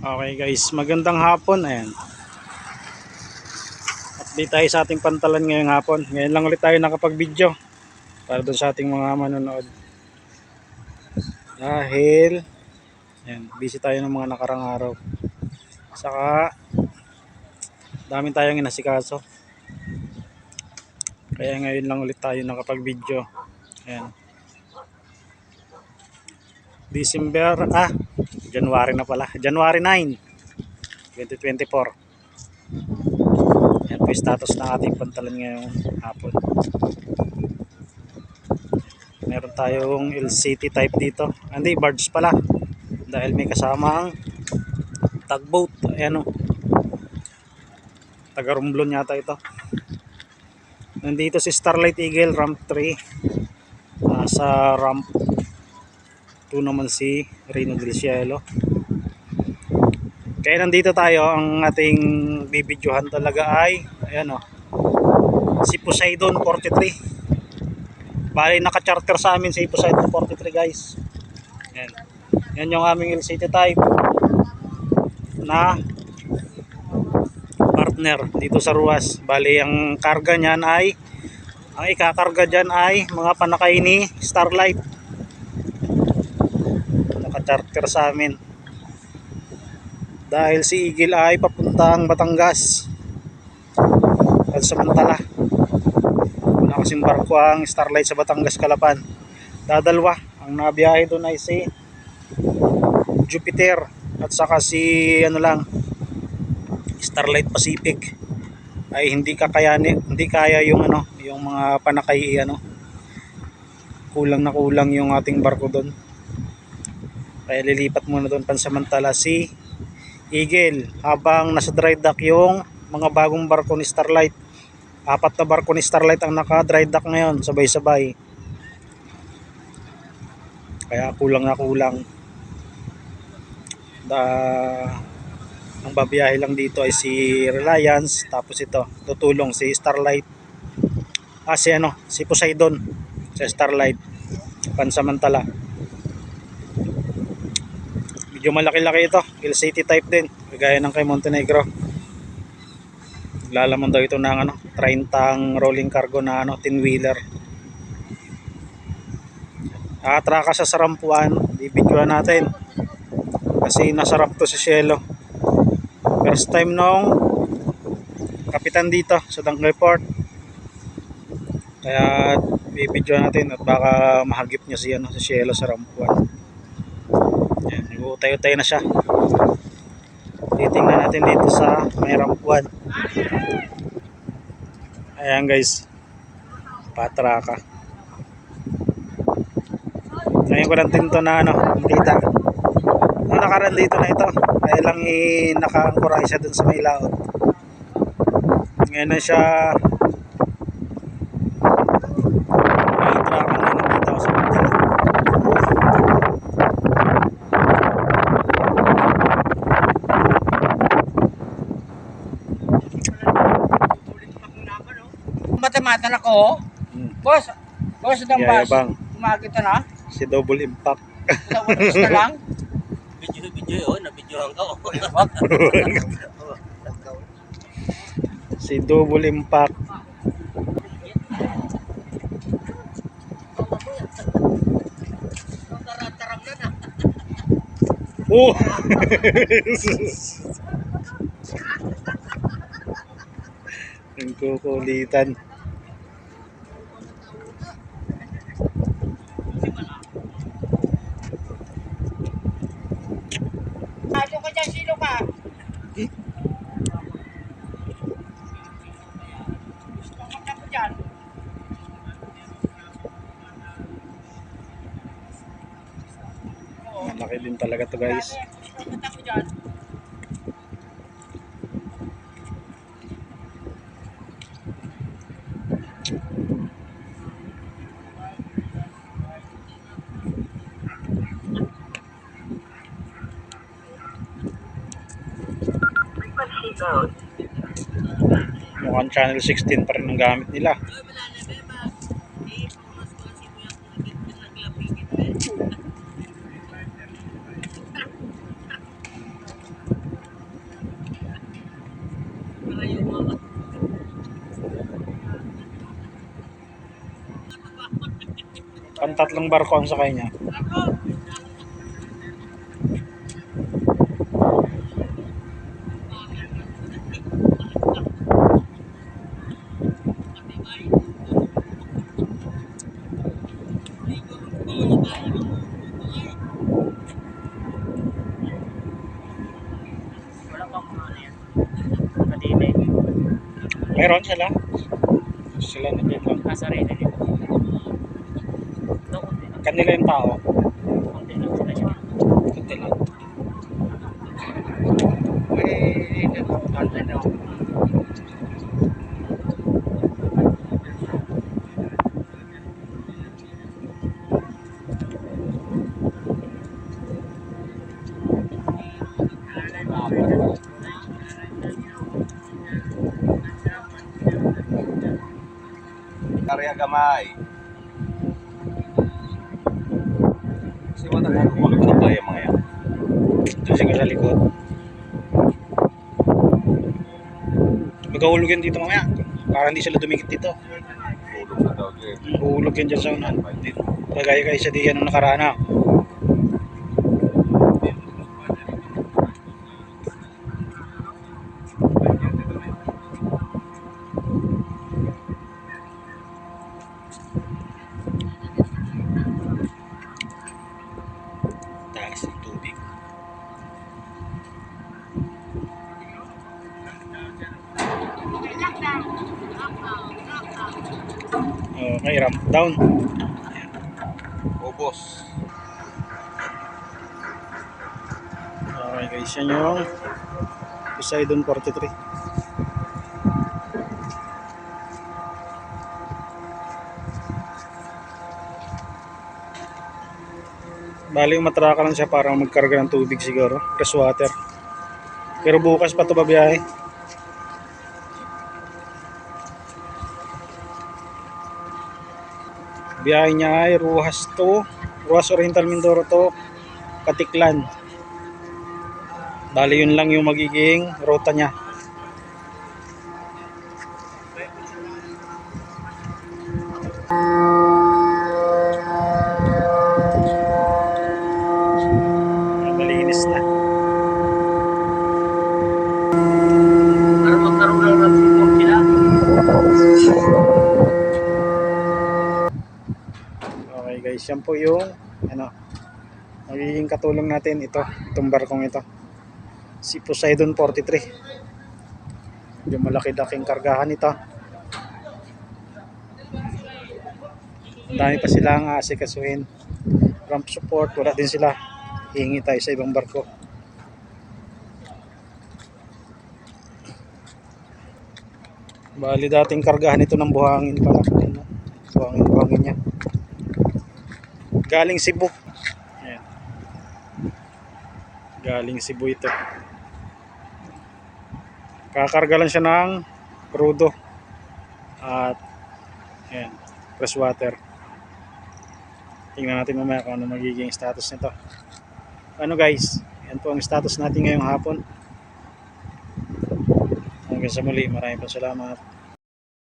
Okay guys, magandang hapon. Ayan. Update tayo sa ating pantalan ngayong hapon. Ngayon lang ulit tayo nakapag-video para doon sa ating mga manonood. Dahil ayan, busy tayo ng mga nakarang araw. Saka dami tayong inasikaso. Kaya ngayon lang ulit tayo nakapag-video. Ayan. December, ah, January na pala. January 9, 2024. Yan po status ng ating pantalan ngayong hapon. Meron tayong LCT type dito. Hindi, barge pala. Dahil may kasamang tugboat. Ayan o. Taga Romblon yata ito. Nandito si Starlight Eagle Ramp 3. Nasa ramp 2 naman si Rino Del Cielo. Kaya nandito tayo, ang ating bibidyohan talaga ay, ayan o, si Poseidon 43. Bali, naka-charter sa amin si Poseidon 43 guys. Yan. Yan yung aming LCT type na partner dito sa Ruas. Bali, ang karga niyan ay, ang ikakarga dyan ay mga panakay ni Starlight naka-charter sa amin. Dahil si Eagle ay papuntang Batangas. At samantala, wala kasing barko ang Starlight sa Batangas Kalapan. Dadalwa, ang nabiyahe doon ay si Jupiter at saka si ano lang Starlight Pacific ay hindi kakayanin hindi kaya yung ano yung mga panakay ano kulang na kulang yung ating barko doon kaya lilipat muna doon pansamantala si Eagle habang nasa dry dock yung mga bagong barko ni Starlight. Apat na barko ni Starlight ang naka dry dock ngayon sabay-sabay. Kaya kulang na kulang. Da ang babiyahe lang dito ay si Reliance tapos ito tutulong si Starlight ah si ano si Poseidon sa Starlight pansamantala Medyo malaki-laki ito. LCT type din. Kagaya ng kay Montenegro. Lalaman daw ito ng ano, 30 rolling cargo na ano, 10 wheeler. Atraka sa Sarampuan. Bibidyoan natin. Kasi nasarap to sa Cielo. First time nung kapitan dito sa Dangkal Port. Kaya bibidyoan natin at baka mahagip niya si ano, sa Cielo sa Nag-uutay-utay na siya. Titingnan natin dito sa may rampuan. Ayan guys. Patraka. Ngayon ko lang tinto na ano, kita. Nung nakaraan dito na ito, kaya lang i naka-angkoray siya dun sa may laot. Ngayon na siya may traka na nakita ko sa mga Matamatan ako. Hmm. Boss, boss ng bus. Yayabang. Umagit na. Si Double Impact. Sa ulit na lang. Video-video yun, na-videohan ka. si Double Impact. Oh! Ang kukulitan. Ano ka dyan, sino ka? Gusto ko dyan. Oo. Malaki din talaga to guys. Mukhang channel 16 pa rin ang gamit nila. Pantatlong barko ang sakay niya. Meron sila. Sila na lang. Nasa rin nila. Ito, kunti lang. Kanila yung tao. Kunti lang sila siya. Kunti lang. Karya gamay. Kasi wala na ano ba yung mga yan. Ito siguro sa likod. Magahulog yan dito mamaya. Para hindi sila dumikit dito. Na. Uhulog yan dyan sa unan. Kagaya kayo sa diyan nung nakaraan ah. Taas ng tubig. Okay, ramp down. Ubos. Okay guys, yan yung Poseidon 43. Bali, umatraka lang siya para magkarga ng tubig siguro. Fresh water. Pero bukas pa ito babiyahe. Biyahe niya ay Ruhas to. Ruhas Oriental Mindoro to. Katiklan. Bali yun lang yung magiging ruta niya. Malinis na. Para magkaroon lang ng support sila. Okay guys, yan po yung ano, magiging katulong natin ito, itong barkong ito. Si Poseidon 43. Yung malaki-laking kargahan ito. Dami pa silang aasikasuhin. Ramp support, wala din sila. Hihingi tayo sa ibang barko. Bali dating kargahan ito ng buhangin pala. Buhangin, buhangin niya. Galing Cebu. Ayan. Galing Cebu ito. Kakarga lang siya ng crudo. At ayan, fresh water. Tingnan natin mamaya kung ano magiging status nito. Ano guys, yan po ang status natin ngayong hapon. Hanggang sa muli, maraming po salamat.